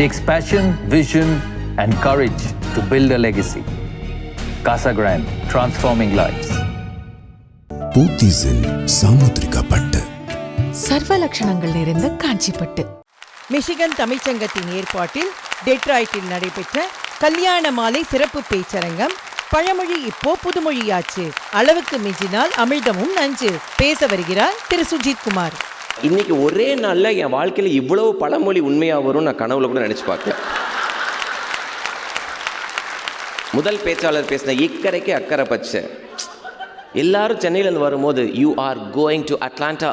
Takes passion, vision, and courage to build a legacy. Casa Grande, transforming lives. போத்தீஸில் சாமுத்திரிகா பட்டு சர்வ லட்சணங்கள் நிறைந்த Kanchipattu. Michigan தமிழ்ச்சங்கத்தின் ஏற்பாட்டில் டெட்ராய்ட்டில் நடைபெற்ற கல்யாண மாலை சிறப்பு பேச்சரங்கம் பழமொழி இப்போ புதுமொழியாச்சு. அளவுக்கு மிஞ்சினால் அமிழ்தமும் நஞ்சு. பேச வருகிறார் திரு. சுஜித் குமார். இன்றைக்கி ஒரே நாளில் என் வாழ்க்கையில் இவ்வளவு பழமொழி உண்மையாக வரும் நான் கனவுல கூட நினச்சி பார்க்கல. முதல் பேச்சாளர் பேசின இக்கரைக்கு அக்கறை பச்சை. எல்லாரும் சென்னையிலேருந்து வரும்போது you are going to Atlanta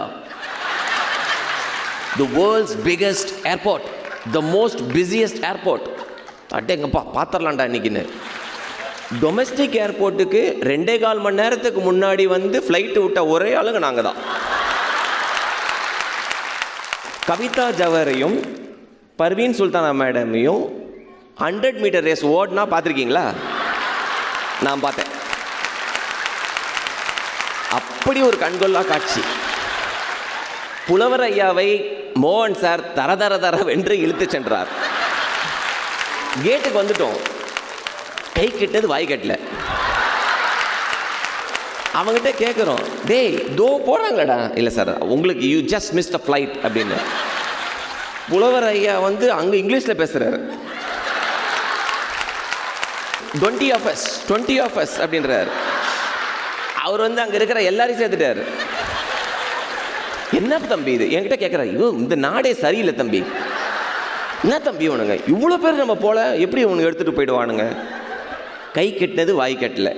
the world's biggest airport the most busiest airport அட்டேங்கப்பா பார்த்துடலாண்டா இன்னைக்குன்னு. டொமஸ்டிக் ஏர்போர்ட்டுக்கு ரெண்டே கால் மணி நேரத்துக்கு முன்னாடி வந்து ஃப்ளைட்டு விட்ட ஒரே ஆளுங்க நாங்கள் தான் கவிதா ஜவரையும் பர்வீன் சுல்தானா மேடமையும் ஹண்ட்ரட் மீட்டர் ரேஸ் ஓடினா பார்த்துருக்கீங்களா? நான் பார்த்தேன். அப்படி ஒரு கண்கொள்ளா காட்சி. புலவர் ஐயாவை மோகன் சார் தர தர தர வென்று இழுத்து சென்றார். கேட்டுக்கு வந்துட்டோம். கை கிட்டது வாய் கட்டல. அவங்ககிட்ட கேட்குறோம் டேய் தோ போகிறாங்களடா இல்லை சார் உங்களுக்கு you just miss the flight அப்படின்னு. புலவர் ஐயா வந்து அங்கே இங்கிலீஷில் பேசுகிறாரு twenty off yes twenty off அப்படின்றார் அப்படின்றாரு. அவர் வந்து அங்கே இருக்கிற எல்லாரையும் சேர்த்துட்டார். என்ன தம்பி இது? என்கிட்ட கேட்குறாரு ஐயோ இந்த நாடே சரியில்லை தம்பி. என்ன தம்பி உனங்க? இவ்வளோ பேர் நம்ம போல எப்படி உனக்கு எடுத்துகிட்டு போயிடுவானுங்க? கை கெட்டினது வாய் கட்டலை.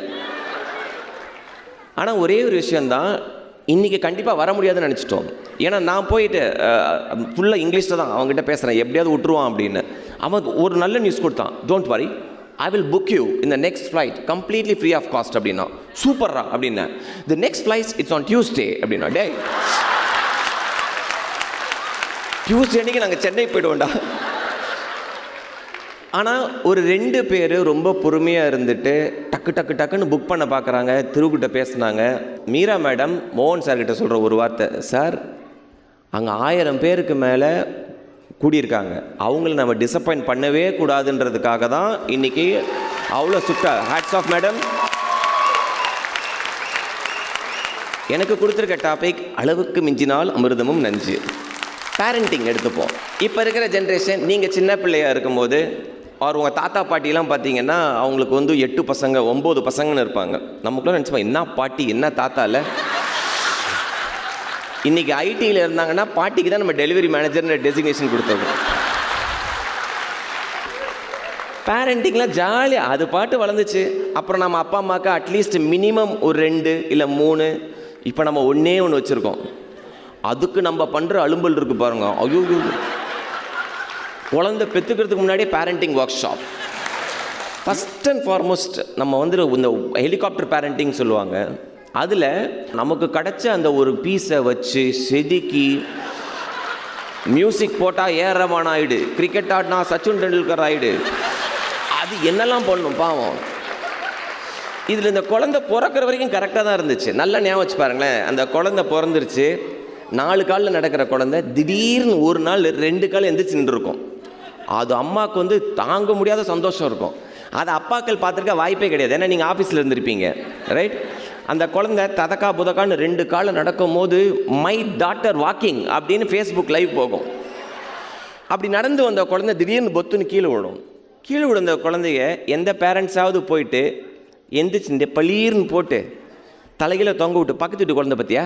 ஆனால் ஒரே ஒரு விஷயந்தான் இன்றைக்கி கண்டிப்பாக வர முடியாதுன்னு நினச்சிட்டோம். ஏன்னா நான் போயிட்டு ஃபுல்லாக இங்கிலீஷில் தான் அவங்ககிட்ட பேசுகிறேன் எப்படியாவது விட்டுருவான் அப்படின்னு. அவன் ஒரு நல்ல நியூஸ் கொடுத்தான். Don't worry I will book you இந்த next flight completely free of cost அப்படின்னா. சூப்பர்ரா அப்படின்னா. The next flight it's on Tuesday அப்படின்னா டே டியூஸ்டே அன்னைக்கு நாங்கள் சென்னை போயிடுவோம்டா. ஆனால் ஒரு ரெண்டு பேர் ரொம்ப பொறுமையாக இருந்துட்டு டக்கு டக்கு டக்குன்னு புக் பண்ண பார்க்குறாங்க திருக்கிட்ட பேசுனாங்க. மீரா மேடம் மோகன் சார்கிட்ட சொல்கிற ஒரு வார்த்தை சார் அங்கே ஆயிரம் பேருக்கு மேலே கூடியிருக்காங்க. அவங்கள நம்ம டிசப்பாயிண்ட் பண்ணவே கூடாதுன்றதுக்காக தான் இன்னைக்கு அவ்வளோ சுட்டா ஹேட்ஸ் ஆஃப் மேடம் எனக்கு கொடுத்துருக்க டாபிக் அளவுக்கு மிஞ்சினால் அமிர்தமும் நஞ்சு. பேரண்டிங் எடுத்துப்போம். இப்போ இருக்கிற ஜென்ரேஷன் நீங்கள் சின்ன பிள்ளையாக இருக்கும்போது அவர் உங்கள் தாத்தா பாட்டிலாம் பார்த்தீங்கன்னா அவங்களுக்கு வந்து எட்டு பசங்க ஒம்பது பசங்கன்னு இருப்பாங்க. நமக்குள்ள நினச்சிப்போம் என்ன பாட்டி என்ன தாத்தா இல்லை ஐடியில் இருந்தாங்கன்னா பாட்டிக்கு தான் நம்ம டெலிவரி மேனேஜர்னு டெசிக்னேஷன் கொடுத்தோம். பேரண்டிங்லாம் ஜாலியாக அது பாட்டு வளர்ந்துச்சு. அப்புறம் நம்ம அப்பா அம்மாவுக்கு அட்லீஸ்ட் மினிமம் ஒரு ரெண்டு இல்லை மூணு. இப்போ நம்ம ஒன்றே ஒன்று வச்சுருக்கோம். அதுக்கு நம்ம பண்ணுற அலும்பல் இருக்குது பாருங்க. ஐயோ. குழந்தை பெற்றுக்கிறதுக்கு முன்னாடியே parenting workshop first and foremost நம்ம வந்து இந்த ஹெலிகாப்டர் பேரண்டிங் சொல்லுவாங்க. அதில் நமக்கு கிடைச்ச அந்த ஒரு பீஸை வச்சு செதுக்கி மியூசிக் போட்டால் ஏ ஆர் ஆயிடு. கிரிக்கெட் ஆடினா சச்சின் டெண்டுல்கர் ஆகிடு அது என்னெல்லாம் பண்ணும் பாவம். இதில் இந்த குழந்தை பிறக்கிற வரைக்கும் கரெக்டாக தான் இருந்துச்சு. நல்லா ஞாபகம் வச்சு பாருங்களேன். அந்த குழந்தை பிறந்துருச்சு. நாலு காலில் நடக்கிற குழந்தை திடீர்னு ஒரு நாள் ரெண்டு கால் எந்திரிச்சு நின்றுருக்கும். அது அம்மாவுக்கு வந்து தாங்க முடியாத சந்தோஷம் இருக்கும். அதை அப்பாக்கள் பார்த்துருக்க வாய்ப்பே கிடையாது. ஏன்னா நீங்கள் ஆஃபீஸில் இருந்திருப்பீங்க. ரைட் அந்த குழந்தை ததக்கா புதக்கான்னு ரெண்டு காலில் நடக்கும் போது மை டாட்டர் வாக்கிங் அப்படின்னு ஃபேஸ்புக் லைவ் போகும். அப்படி நடந்து வந்த குழந்தை திடீர்னு பொத்துன்னு கீழே விடும் கீழே விழுந்த குழந்தைய எந்த பேரண்ட்ஸாவது போயிட்டு எந்திரிச்சு இந்த பளீர்னு போட்டு தலையில் தொங்க விட்டு பக்கத்து வீட்டு குழந்தை பார்த்தியா?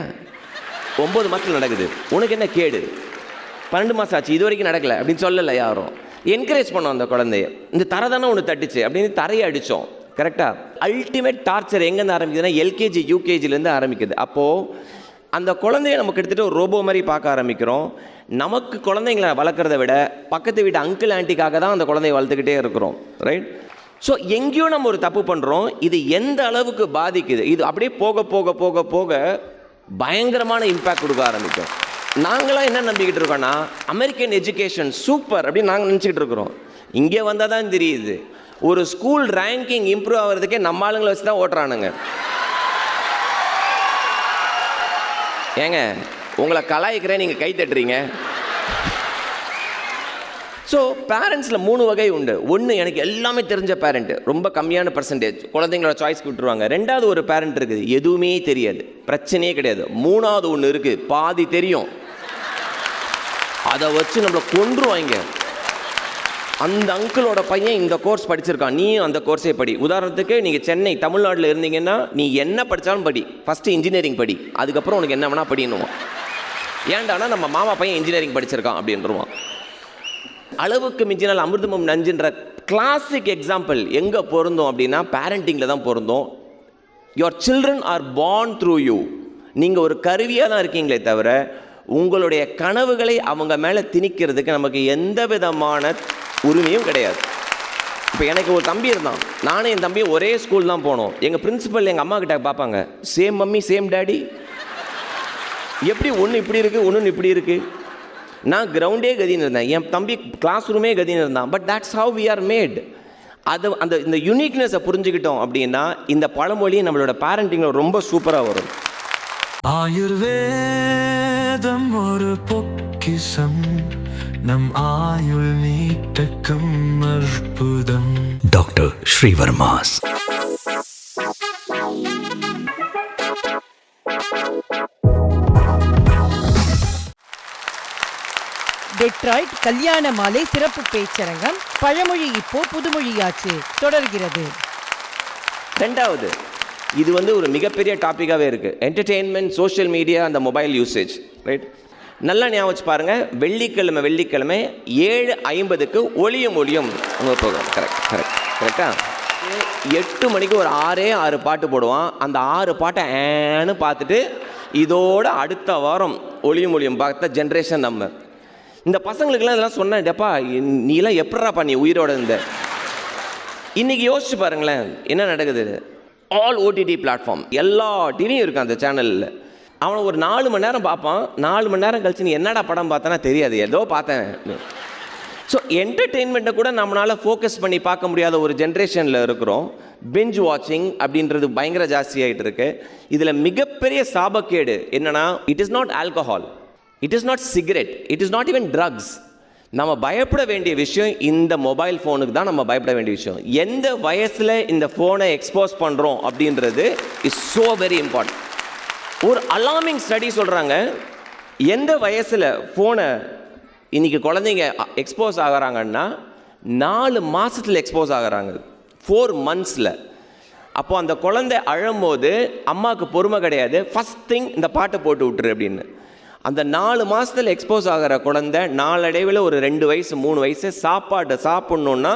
ஒம்பது மாதத்தில் நடக்குது. உனக்கு என்ன கேடு? பன்னெண்டு மாதம் ஆச்சு இது வரைக்கும் நடக்கலை அப்படின்னு சொல்லலை யாரும். என்கரேஜ் பண்ணோம் அந்த குழந்தைய. இந்த தரை தானே ஒன்று தட்டுச்சு அப்படின்னு தரையை அடித்தோம் கரெக்டாக அல்டிமேட் டார்ச்சர் எங்கேருந்து ஆரம்பிக்குதுன்னா எல்கேஜி யூகேஜிலேருந்து ஆரம்பிக்குது. அப்போது அந்த குழந்தைய நம்ம கிட்டத்தட்ட ஒரு ரோபோ மாதிரி பார்க்க ஆரம்பிக்கிறோம். நமக்கு குழந்தைங்களை வளர்க்குறத விட பக்கத்து வீட்டு அங்கிள் ஆண்டிக்காக தான் அந்த குழந்தைய வளர்த்துக்கிட்டே இருக்கிறோம். ரைட் ஸோ எங்கேயோ நம்ம ஒரு தப்பு பண்ணுறோம் இது எந்த அளவுக்கு பாதிக்குது? இது அப்படியே போக போக போக போக பயங்கரமான இம்பேக்ட் கொடுக்க ஆரம்பிக்கும். நாங்களாம் என்ன நம்பிக்கிட்டு இருக்கோன்னா அமெரிக்கன் எஜுகேஷன் சூப்பர் அப்படின்னு நாங்கள் நினச்சிக்கிட்டு இருக்கிறோம். இங்கே வந்தால் தான் தெரியுது. ஒரு ஸ்கூல் ரேங்கிங் இம்ப்ரூவ் ஆகிறதுக்கே நம்ம ஆளுங்களை வச்சு தான் ஓட்டுறானுங்க. ஏங்க உங்களை கலாய்க்கிறேன் நீங்கள் கை தட்டுறீங்க. ஸோ பேரண்ட்ஸில் மூணு வகை உண்டு. ஒன்று எனக்கு எல்லாமே தெரிஞ்ச பேரண்ட்டு ரொம்ப கம்மியான பர்சன்டேஜ் குழந்தைங்களோட சாய்ஸ் விட்டுருவாங்க ரெண்டாவது ஒரு பேரண்ட் இருக்குது. எதுவுமே தெரியாது. பிரச்சனையே கிடையாது. மூணாவது ஒன்று இருக்குது பாதி தெரியும். அதை வச்சு நம்மளை கொன்றுவாங்க அந்த அங்கிளோட பையன் இந்த கோர்ஸ் படிச்சிருக்கான். நீ அந்த கோர்ஸே படி. உதாரணத்துக்கு நீங்கள் சென்னை தமிழ்நாட்டில் இருந்தீங்கன்னா நீ என்ன படித்தாலும் படி. ஃபஸ்ட்டு இன்ஜினியரிங் படி. அதுக்கப்புறம் உனக்கு என்ன வேணால் படின்னுவான். ஏண்டானா நம்ம மாமா பையன் இன்ஜினியரிங் படிச்சிருக்கான் அப்படின்றவான் அளவுக்கு மிஞ்சினால் அமிர்தமும் நஞ்சுன்ற கிளாசிக் எக்ஸாம்பிள் எங்கே பொருந்தோம் அப்படின்னா பேரண்டிங்கில் தான் பொருந்தோம். Your children are born through you நீங்கள் ஒரு கருவியாக தான் இருக்கீங்களே தவிர உங்களுடைய கனவுகளை அவங்க மேலே திணிக்கிறதுக்கு நமக்கு எந்த விதமான உரிமையும் கிடையாது. இப்போ எனக்கு ஒரு தம்பி இருந்தான். நானும் என் தம்பியும் ஒரே ஸ்கூல் தான் போனோம். எங்கள் பிரின்சிபல் எங்கள் அம்மா கிட்ட பார்ப்பாங்க சேம் மம்மி சேம் டேடி எப்படி ஒன்று இப்படி இருக்குது ஒன்று இப்படி இருக்குது நான் கிரவுண்டே கதின்னு இருந்தேன். என் தம்பி கிளாஸ் ரூமே கதின்னு இருந்தான். But that's how we are made அது அந்த இந்த யூனிக்னஸை புரிஞ்சுக்கிட்டோம் அப்படின்னா இந்த பழமொழி நம்மளோட பேரண்டிங்கில் ரொம்ப சூப்பராக வரும். ஆயுர்வேதம் ஒரு பொக்கிஷம் நம் ஆயுள் நீட்டக்கம் அற்புதம் Dr. Srivarmas. டெட்ராய்ட் கல்யாண மாலை சிறப்பு பேச்சரங்கம் பழமொழி இப்போ புதுமொழியாச்சு தொடர்கிறது ரெண்டாவது இது வந்து ஒரு மிகப்பெரிய டாப்பிக்காகவே இருக்குது என்டர்டெயின்மெண்ட் சோஷியல் மீடியா அந்த மொபைல் யூசேஜ் ரைட் நல்லா ஞாபகம் வச்சு பாருங்கள் வெள்ளிக்கிழமை வெள்ளிக்கிழமை ஏழு ஐம்பதுக்கு ஒளியும் ஒளியும் உங்கள் ப்ரோக்ராம் கரெக்ட் கரெக்ட் கரெக்டாக எட்டு மணிக்கு ஒரு ஆறே ஆறு பாட்டு போடுவான். அந்த ஆறு பாட்டை ஏன்னு பார்த்துட்டு இதோட அடுத்த வாரம் ஒளியும் ஒளியும் பார்த்த ஜென்ரேஷன் நம்ம. இந்த பசங்களுக்கெல்லாம் இதெல்லாம் சொன்னேன் டப்பா நீலாம் எப்படா பண்ணி உயிரோட இருந்த? இன்றைக்கி யோசிச்சு பாருங்களேன் என்ன நடக்குது? ஆல் ஓடிடி பிளாட்ஃபார்ம் எல்லா டிவியும் இருக்கும் அந்த சேனலில் அவனை ஒரு நாலு மணி நேரம் பார்ப்பான். நாலு மணி நேரம் கழிச்சு நீ என்னடா படம் பார்த்தனா தெரியாது. ஏதோ பார்த்தேன். ஸோ என்டர்டெயின்மெண்ட்டை கூட நம்மளால் ஃபோக்கஸ் பண்ணி பார்க்க முடியாத ஒரு ஜென்ரேஷனில் இருக்கிறோம். பெஞ்ச் வாட்சிங் அப்படின்றது பயங்கர ஜாஸ்தியாகிட்டு இருக்கு. இதில் மிகப்பெரிய சாபக்கேடு என்னென்னா it is not alcohol it is not cigarette it is not even drugs நம்ம பயப்பட வேண்டிய விஷயம் இந்த மொபைல் ஃபோனுக்கு தான் நம்ம பயப்பட வேண்டிய விஷயம். எந்த வயசில் இந்த ஃபோனை எக்ஸ்போஸ் பண்ணுறோம் அப்படின்றது இஸ் ஸோ வெரி இம்பார்ட்டன்ட் ஒரு அலார்மிங் ஸ்டடி சொல்கிறாங்க எந்த வயசில் ஃபோனை இன்னைக்கு குழந்தைங்க எக்ஸ்போஸ் ஆகிறாங்கன்னா நாலு மாதத்தில் எக்ஸ்போஸ் ஆகிறாங்க. ஃபோர் மந்த்ஸில் அப்போ அந்த குழந்தை அழும்போது அம்மாவுக்கு பொறுமை கிடையாது. ஃபஸ்ட் திங் இந்த பாட்டை போட்டு விட்டுரு அப்படின்னு. அந்த நாலு மாதத்தில் எக்ஸ்போஸ் ஆகிற குழந்தை நாளடைவில் ஒரு ரெண்டு வயசு மூணு வயசு சாப்பாட்டை சாப்பிட்ணுன்னா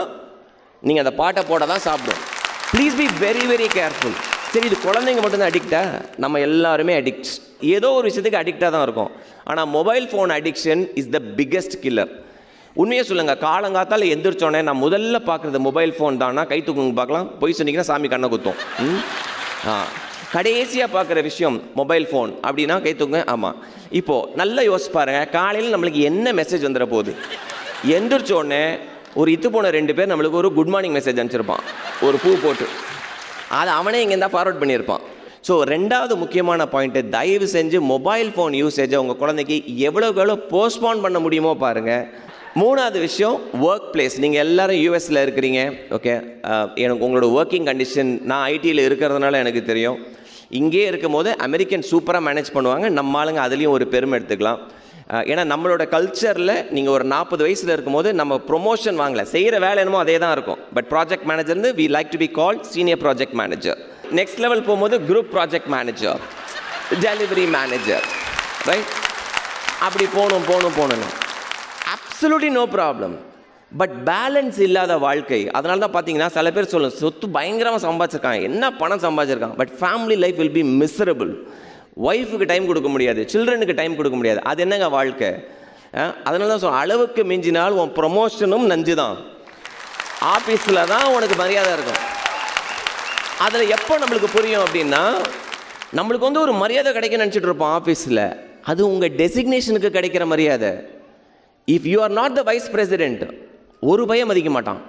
நீங்கள் அந்த பாட்டை போட தான் சாப்பிடும். Please be very very careful சரி இது குழந்தைங்க மட்டும்தான் அடிக்டா நம்ம எல்லாருமே அடிக்ட் ஏதோ ஒரு விஷயத்துக்கு அடிக்டாக தான் இருக்கும். ஆனால் mobile phone addiction is the biggest killer உண்மையே சொல்லுங்கள் காலங்காத்தால் எந்திரிச்சோடனே நான் முதல்ல பார்க்குறது மொபைல் ஃபோன் தானா? கை தூக்குங்க பார்க்கலாம். பொய் சொன்னீங்கன்னா சாமி கண்ணை குத்தும். ம்? ஆ. கடைசியாக பார்க்குற விஷயம் மொபைல் ஃபோன் அப்படின்னா கை தூங்க ஆமாம் இப்போது நல்லா யோசிச்சு பாருங்கள் காலையில் நம்மளுக்கு என்ன மெசேஜ் வந்துட போகுது? எந்திரிச்சோடனே ஒரு இத்து போன ரெண்டு பேர் நம்மளுக்கு ஒரு குட் மார்னிங் மெசேஜ் அனுப்பிச்சிருப்பான். ஒரு பூ போட்டு. அதை அவனே இங்கே இருந்தால் ஃபார்வர்ட் பண்ணியிருப்பான். ஸோ ரெண்டாவது முக்கியமான பாயிண்ட்டு தயவு செஞ்சு மொபைல் ஃபோன் யூசேஜை உங்கள் குழந்தைக்கு எவ்வளோக்கு எவ்வளோ போஸ்ட்போன் பண்ண முடியுமோ பாருங்கள் மூணாவது விஷயம் ஒர்க் பிளேஸ் நீங்கள் எல்லோரும் யூஎஸில் இருக்கிறீங்க ஓகே எனக்கு உங்களோட ஒர்க்கிங் கண்டிஷன் நான் ஐடியில் இருக்கிறதுனால எனக்கு தெரியும். இங்கே இருக்கும்போது அமெரிக்கன் சூப்பராக மேனேஜ் பண்ணுவாங்க. நம்ம ஆளுங்க அதுலேயும் ஒரு பெருமை எடுத்துக்கலாம். ஏன்னா நம்மளோட கல்ச்சரில் நீங்கள் ஒரு நாற்பது வயசில் இருக்கும்போது நம்ம ப்ரொமோஷன் வாங்கலை. செய்கிற வேலை என்னமோ அதே தான் இருக்கும் but project மேனேஜர்னு we like to be call senior project manager next level போகும்போது group project manager delivery manager right அப்படி போகணும் போகணும் போகணும் absolutely no problem but balance இல்லாத வாழ்க்கை அதனால தான் பார்த்தீங்கன்னா சில பேர் சொல்லும் சொத்து பயங்கரமாக சம்பாதிச்சிருக்காங்க. என்ன பணம் சம்பாதிச்சிருக்காங்க? But family life will be miserable ஒய்ஃபுக்கு டைம் கொடுக்க முடியாது. சில்ட்ரனுக்கு டைம் கொடுக்க முடியாது. அது என்னங்க வாழ்க்கை? அதனால தான் சொல்ல அளவுக்கு மிஞ்சினால் உன் ப்ரொமோஷனும் நஞ்சு தான் ஆஃபீஸில் தான் உனக்கு மரியாதை இருக்கும். அதில் எப்போ நம்மளுக்கு புரியும் அப்படின்னா நம்மளுக்கு வந்து ஒரு மரியாதை கிடைக்கும்னு நினச்சிட்டு இருப்போம் ஆஃபீஸில் அது உங்கள் டெசிக்னேஷனுக்கு கிடைக்கிற மரியாதை. If you are not the vice president ஒரு பயம் மதிக்க மாட்டான்.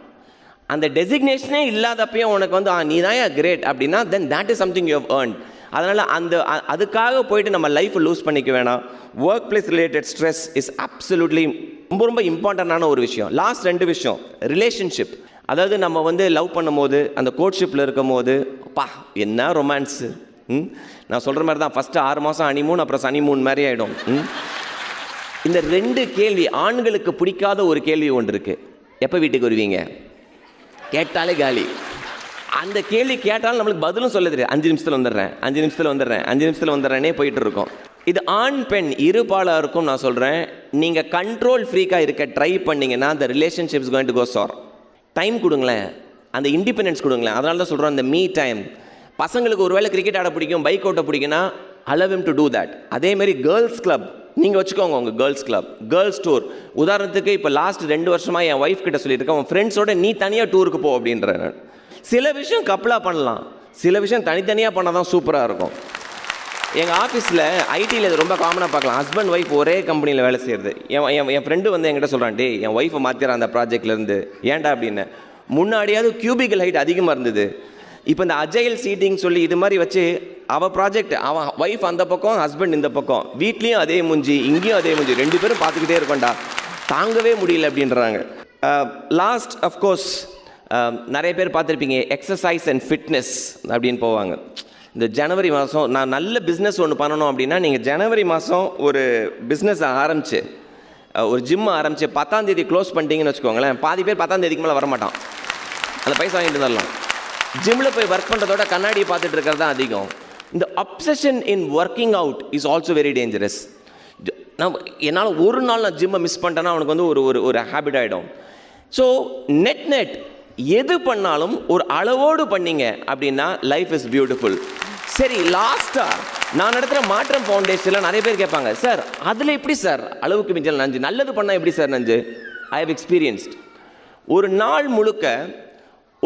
அந்த டெசிக்னேஷனே இல்லாதப்பையும் உனக்கு வந்து ஆ நீ தான் கிரேட் அப்படின்னா then that is something you have அதனால் அந்த அதுக்காக போயிட்டு நம்ம லைஃப்பை லூஸ் பண்ணிக்க வேணாம். Workplace related stress is absolutely ரொம்ப ரொம்ப இம்பார்ட்டண்டான ஒரு விஷயம். லாஸ்ட் ரெண்டு விஷயம் ரிலேஷன்ஷிப் அதாவது நம்ம வந்து லவ் பண்ணும்போது அந்த கோட்ஷிப்பில் இருக்கும் போது பா என்ன ரொமான்ஸு ம்? நான் சொல்கிற மாதிரி தான் ஃபஸ்ட்டு ஆறு மாதம் அனிமூன் அப்புறம் சனிமூன் மாதிரி ஆகிடும் ம்? இந்த ரெண்டு கேள்வி ஆண்களுக்கு பிடிக்காத ஒரு கேள்வி ஒன்று இருக்கு. எப்போ வீட்டுக்கு வருவீங்க? கேட்டாலே காலி. அந்த கேள்வி கேட்டாலும் நம்மளுக்கு பதிலும் சொல்ல தெரியாது. அஞ்சு நிமிஷத்தில் வந்துடுறேன் அஞ்சு நிமிஷத்தில் வந்துடுறேன் அஞ்சு நிமிஷத்தில் வந்துடுறேனே போயிட்டு இருக்கோம். இது ஆண் பெண் இருபாலாக இருக்கும் நான் சொல்கிறேன் நீங்கள் கண்ட்ரோல் ஃப்ரீக்காக இருக்க ட்ரை பண்ணிங்கன்னா அந்த relationships going to go sir time கொடுங்களேன். அந்த இண்டிபெண்டன்ஸ் கொடுங்களேன். அதனால தான் சொல்கிறோம் அந்த மீ டைம் பசங்களுக்கு ஒருவேளை கிரிக்கெட் ஆட பிடிக்கும் பைக் ஓட்ட பிடிக்குன்னா allow him to do that அதேமாரி கேர்ள்ஸ் கிளப் நீங்கள் வச்சுக்கோங்க உங்கள் கேர்ள்ஸ் கிளப் கேர்ள்ஸ் டூர் உதாரணத்துக்கு இப்போ லாஸ்ட் ரெண்டு வருஷமாக என் ஒய்ஃப் கிட்ட சொல்லியிருக்கேன் உன் ஃப்ரெண்ட்ஸோட நீ தனியாக டூருக்கு போ அப்படின்ற நான். சில விஷயம் கப்பலாக பண்ணலாம். சில விஷயம் தனித்தனியாக பண்ணால் தான் சூப்பராக இருக்கும். எங்கள் ஆஃபீஸில் ஐடியில் இது ரொம்ப காமனாக பார்க்கலாம். ஹஸ்பண்ட் ஒய்ஃப் ஒரே கம்பெனியில் வேலை செய்கிறது என் என் என் ஃப்ரெண்டு வந்து என்கிட்ட சொல்கிறான் டே என் ஒய்ஃபை மாற்றிடுறான் அந்த ப்ராஜெக்ட்லேருந்து ஏன்டா அப்படின்னு? முன்னாடியாவது கியூபிக்கல் ஹைட் அதிகமாக இருந்தது. இப்போ இந்த அஜைல் சீட்டிங் சொல்லி இது மாதிரி வச்சு அவள் ப்ராஜெக்ட் அவன் ஒய்ஃப் அந்த பக்கம் ஹஸ்பண்ட் இந்த பக்கம் வீட்லேயும் அதே மூஞ்சி இங்கேயும் அதே மூஞ்சி ரெண்டு பேரும் பார்த்துக்கிட்டே இருக்கோம்டா. தாங்கவே முடியல அப்படின்றாங்க. லாஸ்ட் அஃப்கோர்ஸ் நிறைய பேர் பார்த்துருப்பீங்க எக்ஸசைஸ் அண்ட் ஃபிட்னஸ் அப்படின்னு போவாங்க. இந்த ஜனவரி மாதம் நான் நல்ல பிஸ்னஸ் ஒன்று பண்ணணும் அப்படின்னா நீங்கள் ஜனவரி மாதம் ஒரு பிஸ்னஸ் ஆரம்பிச்சு ஒரு ஜிம் ஆரம்பிச்சு பத்தாம் தேதி க்ளோஸ் பண்ணிட்டீங்கன்னு வச்சுக்கோங்களேன் பாதி பேர் பத்தாம் தேதிக்கு மேலே வரமாட்டான். அந்த பைசா வாங்கிட்டு வந்துடலாம். ஜிம்மில் போய் ஒர்க் பண்ணுறதோட கண்ணாடியை பார்த்துட்டு இருக்கிறது தான் அதிகம். இந்த obsession in working out is also very dangerous நான் என்னால் ஒரு நாள் நான் ஜிம்மை மிஸ் பண்ணிட்டேன்னா அவனுக்கு வந்து ஒரு ஒரு ஒரு ஹேபிட் ஆகிடும் ஸோ நெட் நெட் எது பண்ணாலும் ஒரு அளவோடு பண்ணீங்க அப்படின்னா லைஃப் இஸ் பியூட்டிஃபுல் சரி லாஸ்ட்டாக நான் நடத்துகிற மாற்றம் ஃபவுண்டேஷனில் நிறைய பேர் கேட்பாங்க சார் அதில் எப்படி சார் அளவுக்கு மிஞ்சல் நஞ்சு. நல்லது பண்ணால் எப்படி சார் நஞ்சு? ஐ ஹவ் எக்ஸ்பீரியன்ஸ்ட் ஒரு நாள் முழுக்க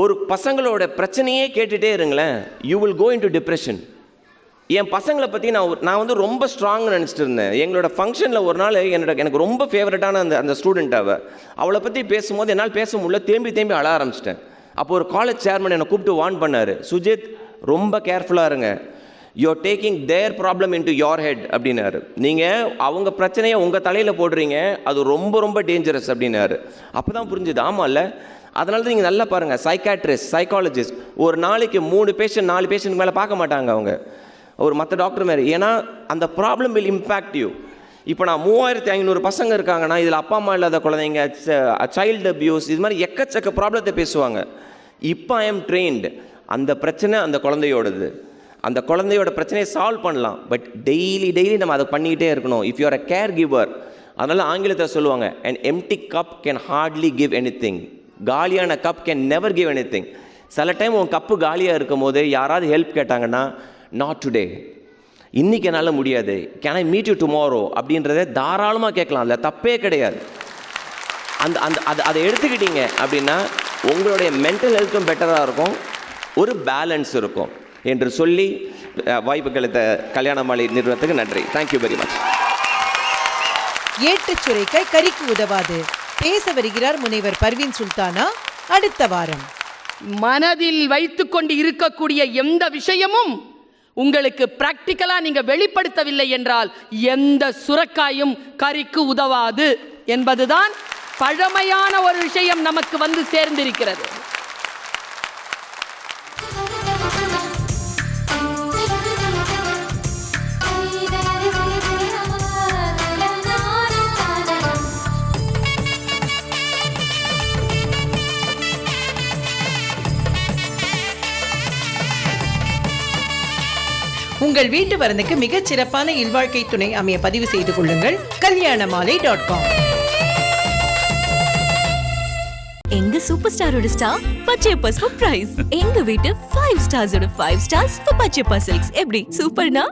ஒரு பசங்களோட பிரச்சனையே கேட்டுகிட்டே இருங்களேன். You will go into depression என் பசங்களை பற்றி நான் நான் வந்து ரொம்ப ஸ்ட்ராங்னு நினச்சிட்டு இருந்தேன். எங்களோட ஃபங்க்ஷனில் ஒரு நாள் என்னோட எனக்கு ரொம்ப ஃபேவரட்டான அந்த அந்த ஸ்டூடெண்ட் அவள் அவளை பற்றி பேசும்போது என்னால் பேச முடியல. தேம்பி தேம்பி அழ ஆரம்பிச்சிட்டேன். அப்போ ஒரு காலேஜ் சேர்மன் என்னை கூப்பிட்டு வார்ன் பண்ணார். சுஜித் ரொம்ப கேர்ஃபுல்லாக இருங்க. You're taking their problem into your head அப்படின்னாரு. நீங்கள் அவங்க பிரச்சனையை உங்கள் தலையில் போடுறீங்க. அது ரொம்ப ரொம்ப டேஞ்சரஸ் அப்படின்னாரு. அப்போ தான் புரிஞ்சுது ஆமாம்ல அதனால தான் நீங்கள் நல்லா பாருங்கள் சைக்காட்ரிஸ்ட் சைக்காலஜிஸ்ட் ஒரு நாளைக்கு மூணு பேஷண்ட் நாலு பேஷண்ட் மேலே பார்க்க மாட்டாங்க அவங்க. ஒரு மற்ற டாக்டர் மாதிரி. ஏன்னா அந்த ப்ராப்ளம் வில் இம்பேக்ட் யூ இப்போ நான் மூவாயிரத்தி ஐநூறு பசங்க இருக்காங்கன்னா இதில் அப்பா அம்மா இல்லாத குழந்தைங்க சைல்டு அபியூஸ் இது மாதிரி எக்கச்சக்க ப்ராப்ளத்தை பேசுவாங்க. இப்போ ஐ எம் ட்ரெயின்டு அந்த பிரச்சனை அந்த குழந்தையோடது. அந்த குழந்தையோட பிரச்சனையை சால்வ் பண்ணலாம். பட் டெய்லி டெய்லி நம்ம அதை பண்ணிக்கிட்டே இருக்கணும். If you're a caregiver அதனால் ஆங்கிலத்தில் சொல்லுவாங்க and empty cup can hardly give anything காலியான cup can never give anything சில டைம் உன் கப்பு காலியாக இருக்கும் போது யாராவது ஹெல்ப் கேட்டாங்கன்னா நாட் டுடே இன்றைக்கி என்னால் முடியாது. Can I meet you tomorrow அப்படின்றத தாராளமாக கேட்கலாம். அதில் தப்பே கிடையாது. அந்த அந்த அது அதை எடுத்துக்கிட்டீங்க அப்படின்னா உங்களுடைய மென்டல் ஹெல்த்தும் பெட்டராக இருக்கும். ஒரு பேலன்ஸ் இருக்கும். என்று சொல்லி அஹ், கல்யாண மாலை நிறுவனத்துக்கு நன்றி. தேங்க்யூ வெரி மச் ஏட்டுச் சுரைக்காய் கறிக்கு உதவாது. பேச வருகிறார் முனைவர் பர்வீன் சுல்தானா. அடுத்த வாரம். மனதில் வைத்துக்கொண்டு இருக்கக்கூடிய எந்த விஷயமும் உங்களுக்கு பிராக்டிக்கலா நீங்க வெளிப்படுத்தவில்லை என்றால் எந்த சுரக்காயும் கறிக்கு உதவாது. என்பதுதான் பழமையான ஒரு விஷயம் நமக்கு வந்து சேர்ந்திருக்கிறது. உங்கள் வீட்டு வரனுக்கு மிகச் சிறப்பான இல்வாழ்க்கை துணை அமைய பதிவு செய்து கொள்ளுங்கள். கல்யாணமாலை டாட் காம் எங்க சூப்பர் ஸ்டாரோட ஸ்டார் பச்சையப்பா பிரைஸ் எங்க வீட்டு ஃபைவ் ஸ்டார்ஸோட ஃபைவ் ஸ்டார்ஸ் பச்சை சில்க்ஸ் எப்படி? சூப்பர்னா